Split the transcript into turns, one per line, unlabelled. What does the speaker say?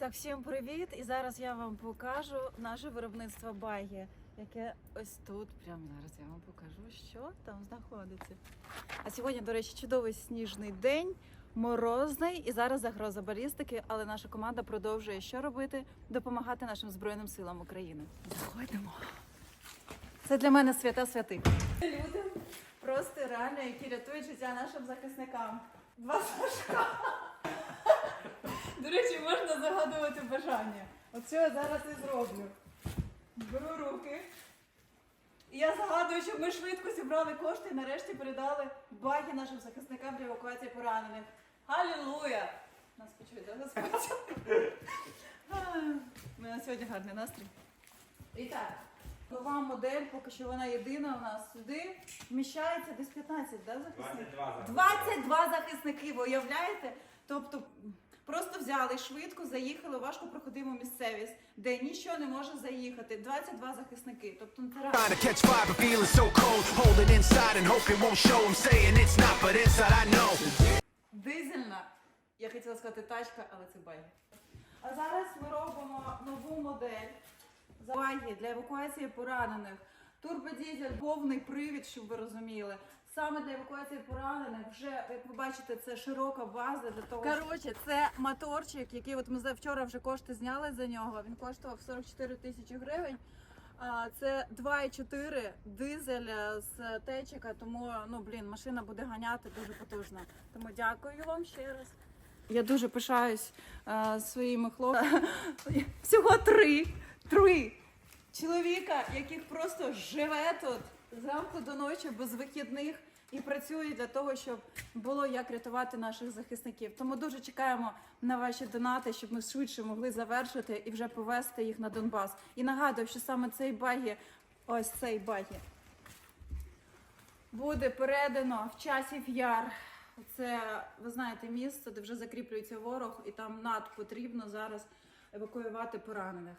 Так, всім привіт! І зараз я вам покажу наше виробництво баги, яке ось тут. Прямо зараз я вам покажу, що там знаходиться. А сьогодні, до речі, чудовий сніжний день, морозний і зараз загроза балістики, але наша команда продовжує що робити? Допомагати нашим збройним силам України. Заходимо. Це для мене свята святих. Люди просто реально, які рятують життя нашим захисникам. Два Сашка. До речі, можна загадувати бажання. Оце я зараз і зроблю. Беру руки. І я загадую, щоб ми швидко зібрали кошти і нарешті передали баги нашим захисникам для евакуації поранених. Халілуя! Нас почує, да, Господь? У мене сьогодні гарний настрій. І так, нова модель, поки що вона єдина у нас сюди. Вміщається десь 15, да, захисників?
22 за
22 захисники, ви уявляєте? Тобто просто взяли швидко, заїхали у важко проходиму місцевість, де нічого не може заїхати. 22 захисники. Тобто
know.
Дизельна. Я хотіла сказати тачка, але це баги. А зараз ми робимо нову модель баги для евакуації поранених. Турбодізель, повний привід, щоб ви розуміли. Саме для евакуації поранених вже, як ви бачите, це широка база для того. Коротше, це моторчик, який от ми за вчора вже кошти зняли за нього. Він коштував 44 тисячі гривень. А, Це 2,4 дизель з течика, тому ну блін, машина буде ганяти дуже потужно. Тому дякую вам ще раз. Я дуже пишаюсь е, своїми хлопцями. Всього три. Три чоловіка, яких просто живе тут зранку до ночі без вихідних і працює для того, щоб було як рятувати наших захисників. Тому дуже чекаємо на ваші донати, щоб ми швидше могли завершити і вже повезти їх на Донбас. І нагадую, що саме цей багі, ось цей багі, буде передано в часів яр. Це ви знаєте місце, де вже закріплюється ворог, і там над потрібно зараз евакуювати поранених.